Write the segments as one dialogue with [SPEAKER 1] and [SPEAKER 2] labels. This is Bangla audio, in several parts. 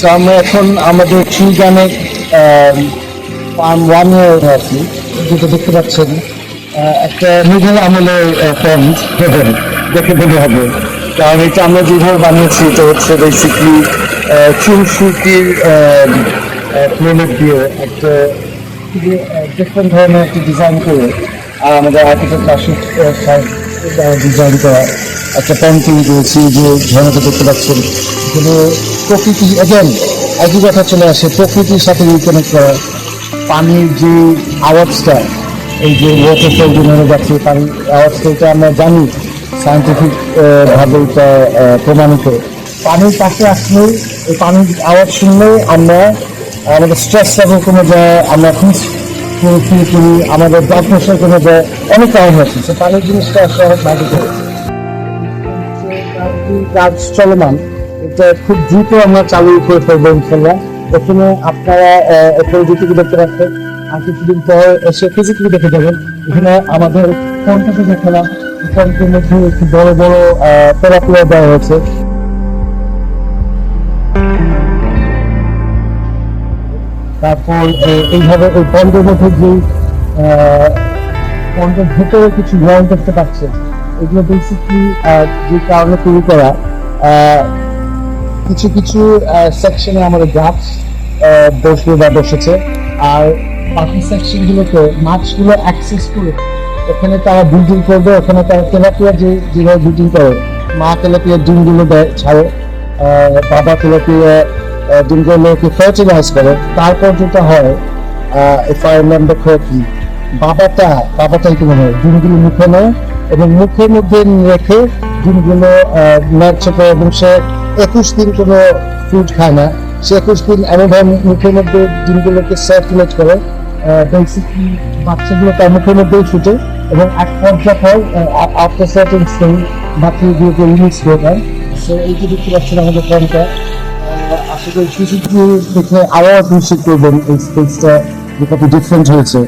[SPEAKER 1] So, আমরা এখন আমাদের ফার্ম ওয়ান আছি যেটা দেখতে পাচ্ছেন একটা মুঘল আমলের ফ্যান্ড দেখে মনে হবে। কারণ এটা আমরা যেভাবে বানিয়েছি এটা হচ্ছে বেসিকলি চুল সুতির প্লেনেট দিয়ে একটা ডিফারেন্ট ধরনের একটা ডিজাইন করে আর আমাদের আর্টিকেল আশিক ডিজাইন করা একটা পেন্টিং করেছি যে ঝর্ণাটা দেখতে পাচ্ছেন এখানে প্রকৃতি এগেন একই কথা চলে আসে, প্রকৃতির সাথে রিকনেক্ট করা পানির যে আওয়াজটা, এই যে ওয়াটারফল যে যাচ্ছে পানির আওয়াজটা এটা আমরা জানি সায়েন্টিফিক ভাবে এটা প্রমাণিত। পানির পাশে আসলে এই পানির আওয়াজ শুনলে আমরা, আমাদের স্ট্রেস লেভেল কমে যায়, আমরা খুব ফিল করি আমাদের ব্লাড প্রেশার কমে যায়, অনেক কারণ আছে সে পানির জিনিসটা আসলে করে। কাজ চলমান এটা খুব দ্রুত আমরা চালু করে ফেলব ইনশাল্লাহ এখানে আপনারা এখানে যেটুকু দেখতে পাচ্ছেন, আর কিছুদিন পর এসে ফিজিক্যালি দেখে যাবেন। এখানে আমাদের ফোনটাকে দেখালাম ফোনটার মধ্যে একটু বড় বড় তেরাপিয়া দেওয়া হয়েছে। তারপর এইভাবে ওই পন্ডের মধ্যে যে পন্ডের ভেতরে কিছু গ্রাউন্ড দেখতে পাচ্ছেন, এগুলো বেসিকলি যে কারণে তৈরি করা কিছু কিছু সেকশনে আমাদের গাছ বসবে বা বসেছে। আর বাকি সেকশন গুলোতে মাছগুলো অ্যাক্সেস করে এখানে তারা ব্রিডিং করবে, ওখানে তারা তেলাপিয়া যে, যেভাবে ব্রিডিং করে, মা তেলাপিয়ার ডিমগুলো দেয়, ছাড়ে বাবা তেলাপিয়া ডিমগুলোকে ফার্টিলাইজ করে। তারপর যেটা হয় ইফ আই রিমেম্বার কারেক্টলি বাবাটা বাবাটাই কি মনে হয়? ডিমগুলো মুখে নেয় এবং মুখের মধ্যে রেখে ডিমগুলো নাড়ছে করে এবং সে একুশ দিন কোনো ফুড খায় না। সে একুশ দিন এমনভাবে মুখের মধ্যে ডিমগুলোকে সার্কুলেট করে বেসিকলি বাচ্চাগুলো তার মুখের মধ্যেই ছুটে এবং এক পর্যায়ে পর আফটার সার্টেন স্টেজ বাচ্চাগুলোকে রিলিজ করে দেয়। সো এইটি দেখতে পাচ্ছেন আমাদের ফোনটা আশা করি শিশুটি দেখে আরও অ্যাপ্রিসিয়েট করবেন এই স্পেসটা যে কত ডিফারেন্ট হয়েছে।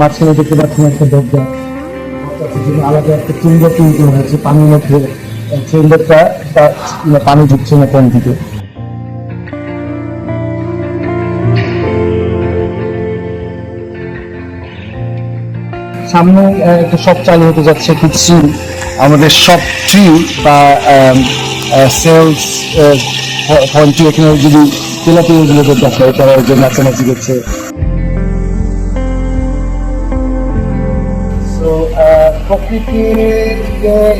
[SPEAKER 1] মাঝখানে দেখতে পাচ্ছেন একটা দরজা। আলাদা একটা চেম্বার তৈরি হয়েছে, পানির মধ্যে চেম্বারটা পানি ঢুকছে না কোন দিকে সামনে একটা শপ চালু হতে যাচ্ছে soon। আমাদের সব ট্রি বা সেলস পয়েন্টটি এখানে যদি তেলাপিয়াগুলোকে দেখে তারা ওই যে নাচানাচি করছে প্রকৃতিকে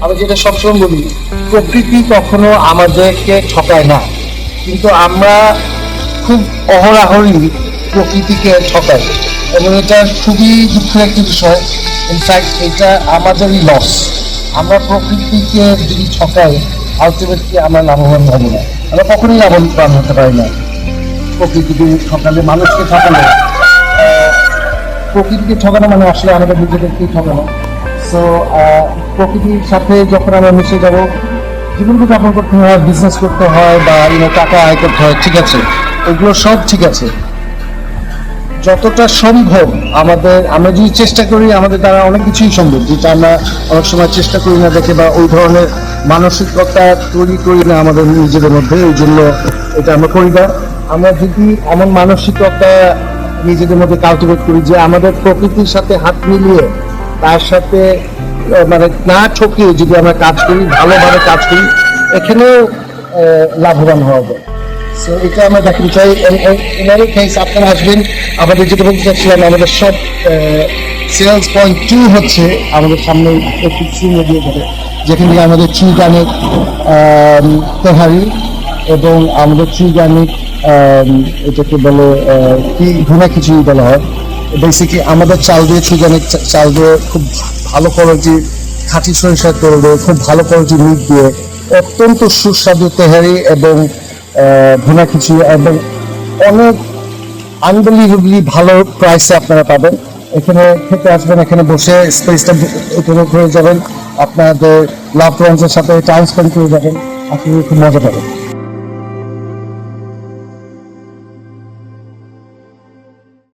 [SPEAKER 1] আমি যেটা সবসময় বলি, প্রকৃতি কখনো আমাদেরকে ঠকায় না। কিন্তু আমরা খুব অহরাহরি প্রকৃতিকে ঠকাই। এবং এটা খুবই দুঃখের একটি বিষয়। ইনফ্যাক্ট এটা আমাদেরই লস আমরা প্রকৃতিকে যদি ঠকাই আলটিমেটলি আমরা লাভবান হব না। আমরা কখনোই লাভবান হতে পারি না। প্রকৃতিকে ঠকালে, মানুষকে ঠকালে। প্রকৃতিকে ঠকানো মানে আসলে আমাদের নিজেদেরকেই ঠকানো। সো প্রকৃতির সাথে যখন আমরা মিশে যাব, জীবনকে যাপন করতে হয় বিজনেস করতে হয় বা ইউনো টাকা আয় করতে হয়, ঠিক আছে। এগুলো সব ঠিক আছে। যতটা সম্ভব আমাদের, আমরা যদি চেষ্টা করি, আমাদের দ্বারা অনেক কিছুই সম্ভব। যেটা আমরা অনেক সময় চেষ্টা করি না দেখে বা ওই ধরনের মানসিকতা তৈরি করি না আমাদের নিজেদের মধ্যে, এই জন্য এটা আমরা করি না। আমরা যদি এমন মানসিকতা নিজেদের মধ্যে কালটিভেট করি যে আমাদের প্রকৃতির সাথে হাত মিলিয়ে তার সাথে মানে না ঠকিয়ে যদি আমরা কাজ করি, ভালোভাবে কাজ করি, এখানেও লাভবান হওয়া যায়। সো এটা আমরা দেখতে চাই। ইন এনি কেস আপনারা আসবেন। আমাদের যেটা বলতে চাচ্ছিলাম আমাদের সব সেলস পয়েন্ট টু হচ্ছে আমাদের সামনে একটু শুনে দিয়ে যাবে, যেখানে আমাদের আমাদের চুলগানিক তেহারি এবং আমাদের চুলগানিক এটাকে বলে কি ভুনা খিচুড়ি বলা হয়। বেসিকলি আমাদের চাল দিয়ে চুলগানিক চাল দিয়ে খুব ভালো কোয়ালিটির খাঁটি সরিষার তেল দিয়ে, খুব ভালো কোয়ালিটির মিট দিয়ে, অত্যন্ত সুস্বাদু তেহারি এবং ভুনা খিচুড়ি এবং অনেক আনবিলিভেবলি ভালো প্রাইসে আপনারা পাবেন। এখানে খেতে আসবেন, এখানে বসে স্পেসটা উপভোগ হয়ে যাবেন। আপনাদের লাভ ওয়ান্সের সাথে টাইম স্পেন্ড করে যাবেন। আপনি খুব মজা পাবেন।